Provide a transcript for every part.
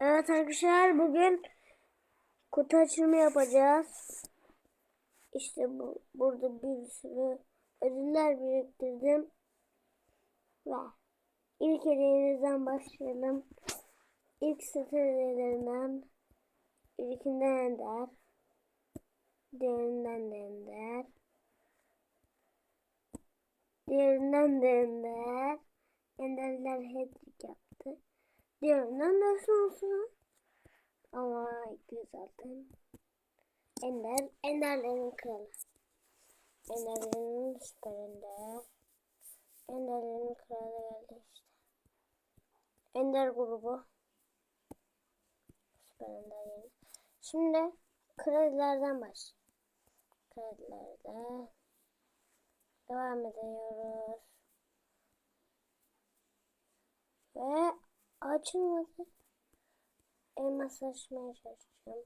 Evet arkadaşlar bugün kutu açılımı yapacağız. İşte bu burada bir sürü ödüller biriktirdim. Ve ilk hediyemizden başlayalım. İlk set hediyelerinden ilkinden Ender. Diğerinden de Ender. Diğerinden de Ender. Enderler hedrik yaptı. Diğerinden de sonsuza. Ama güzeldi. Ender, Enderlerin kralı. Enderlerin süper Ender. Enderlerin kralı geldi işte. Ender grubu. Süper Ender yeni. Şimdi kredilerden baş. Kredilerde devam ediyoruz. Ve açılmadı. Elmas açmaya çalışacağım.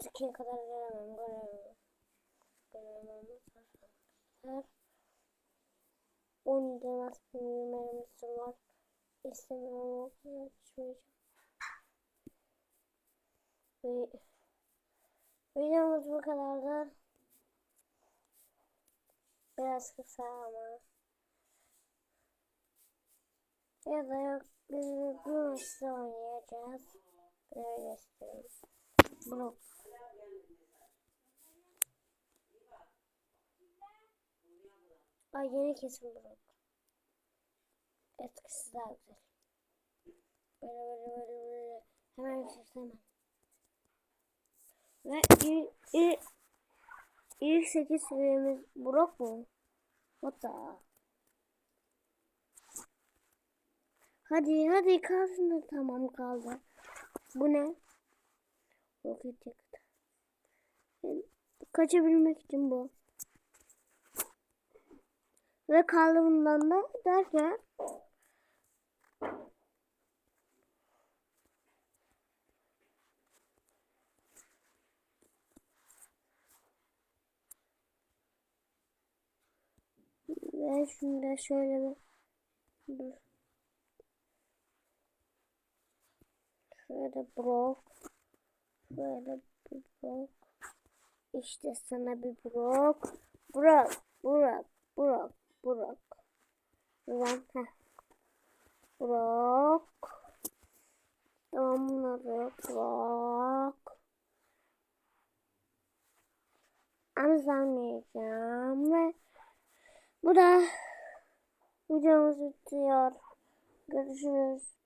32'ye kadar gelemem. Göremem. Göremem. Arkadaşlar. 10 elmas büyümelerimiz var. İstemiyorum. Açmayacağım. Ve videomuz bu kadardı. Biraz kısa ama. Ya da bu maçta oynayacağız. Böyle istiyorum. Bunu. Ay yeni kesim Brock. Etkisi daha güzel. Böyle böyle böyle böyle. Hemen hemen. Ve ilk, ilk, ilk 8 seviyemiz Brock mu? What the? Hadi hadi kalsın da tamam kaldı. Bu ne? Roket yakıtı. Yani Kaçabilmek için bu. Ve kaldı bundan da derken ve şunu da şöyle bir dur. Şöyle Brock. Şöyle bir Brock. İşte sana bir Brock. Brock. Brock. Brock. Brock. Ulan heh. Brock. Tamam bunları Brock. Anlamayacağım ve bu da videomuz bitiyor. Görüşürüz.